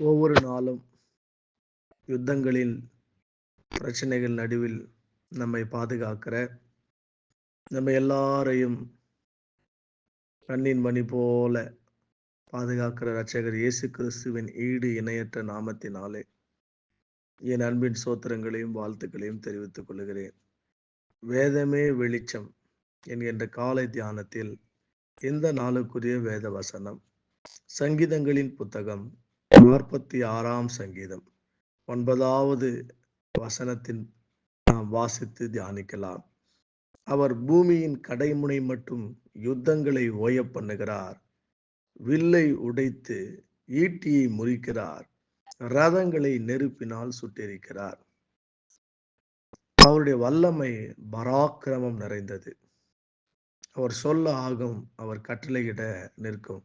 ஒவ்வொரு நாளும் யுத்தங்களின் பிரச்சனைகள் நடுவில் நம்மை பாதுகாக்கிற நம்ம எல்லாரையும் கண்ணின் மணி போல பாதுகாக்கிற ரச்சகர் இயேசு கிறிஸ்துவின் ஈடு இணையற்ற நாமத்தினாலே என் அன்பின் சோத்திரங்களையும் வாழ்த்துக்களையும் தெரிவித்துக் கொள்கிறேன். வேதமே வெளிச்சம் என்கின்ற காலை தியானத்தில் இந்த நாளுக்குரிய வேத வசனம் சங்கீதங்களின் புத்தகம் நாற்பத்தி ஆறாம் சங்கீதம். ஒன்பதாவது வசனத்தின் நாம் வாசித்து தியானிக்கலாம். அவர் பூமியின் கடைமுனை மட்டும் யுத்தங்களை ஓய பண்ணுகிறார். வில்லை உடைத்து ஈட்டியை முறிக்கிறார். ரதங்களை நெருப்பினால் சுட்டிருக்கிறார். அவருடைய வல்லமை பராக்கிரமம் நிறைந்தது. அவர் சொல்ல ஆகும் அவர் கட்டளையிட நிற்கும்.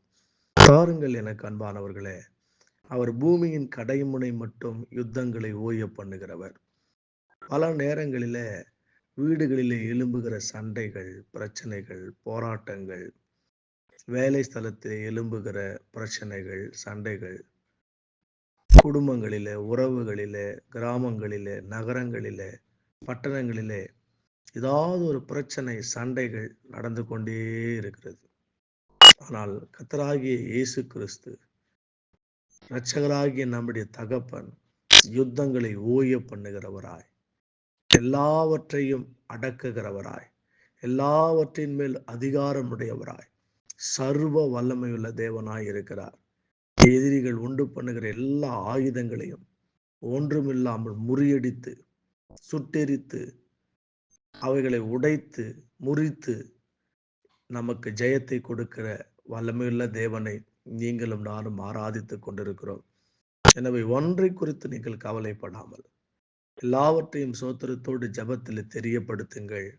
பாருங்கள் எனக்கு அன்பானவர்களே அவர் பூமியின் கடைமுனை மட்டும் யுத்தங்களை ஓய பண்ணுகிறவர். பல நேரங்களில வீடுகளிலே எழும்புகிற சண்டைகள் பிரச்சனைகள் போராட்டங்கள் வேலை ஸ்தலத்தில் எழும்புகிற பிரச்சனைகள் சண்டைகள் குடும்பங்களில உறவுகளில கிராமங்களில நகரங்களில பட்டணங்களிலே ஏதாவது ஒரு பிரச்சனை சண்டைகள் நடந்து கொண்டே இருக்கிறது. ஆனால் கத்தராகிய இயேசு கிறிஸ்து இரட்சகராகிய நம்முடைய தகப்பன் யுத்தங்களை ஓய பண்ணுகிறவராய் எல்லாவற்றையும் அடக்குகிறவராய் எல்லாவற்றின் மேல் அதிகாரமுடையவராய் சர்வ வல்லமையுள்ள தேவனாய் இருக்கிறார். எதிரிகள் உண்டு பண்ணுகிற எல்லா ஆயுதங்களையும் ஒன்றுமில்லாமல் முறியடித்து சுட்டெரித்து அவைகளை உடைத்து முறித்து நமக்கு ஜெயத்தை கொடுக்கிற வல்லமையுள்ள தேவனை நீங்களும் நானும் ஆராதித்து கொண்டிருக்கிறோம். எனவே ஒன்றை குறித்து நீங்கள் கவலைப்படாமல் எல்லாவற்றையும் சோத்திரத்தோடு ஜபத்தில் தெரியப்படுத்துங்கள்.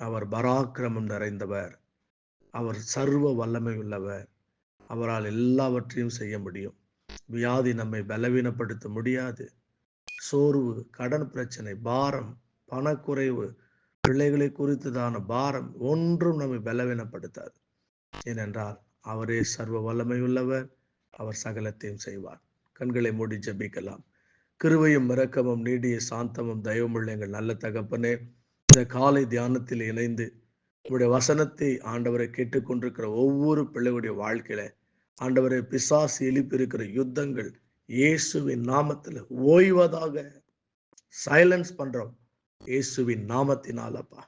அவர் பராக்கிரமம் நிறைந்தவர். அவர் சர்வ வல்லமை உள்ளவர். அவரால் எல்லாவற்றையும் செய்ய முடியும். வியாதி நம்மை பலவீனப்படுத்த முடியாது. சோர்வு கடன் பிரச்சனை பாரம் பணக்குறைவு பிள்ளைகளை குறித்ததான பாரம் ஒன்றும் நம்மை பலவீனப்படுத்தாது. ஏனென்றால் அவரே சர்வ வல்லமை உள்ளவர் அவர் சகலத்தையும் செய்வார். கண்களை மூடி ஜபிக்கலாம். கிருவையும் மிரக்கமும் நீடிய சாந்தமும் தயவுமுள்ள எங்கள் நல்ல தகப்பனே இந்த காலை தியானத்தில் இணைந்து உங்களுடைய வசனத்தை ஆண்டவரை கேட்டுக்கொண்டிருக்கிற ஒவ்வொரு பிள்ளைகளுடைய வாழ்க்கையில ஆண்டவரை பிசாசு எழுப்பியிருக்கிற யுத்தங்கள் இயேசுவின் நாமத்துல ஓய்வதாக சைலன்ஸ் பண்றோம். இயேசுவின் நாமத்தினாலப்பா.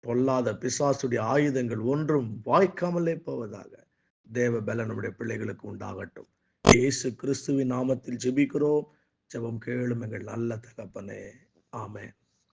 பொல்லாத பிசாசுடைய ஆயுதங்கள் ஒன்றும் வாய்க்காமலே போவதாக. தேவ பல நம்முடைய பிள்ளைகளுக்கு உண்டாகட்டும். இயேசு கிறிஸ்துவின் நாமத்தில் ஜெபிக்கிறோம். ஜெபம் கேளும் எங்கள் நல்ல தகப்பனே. ஆமேன்.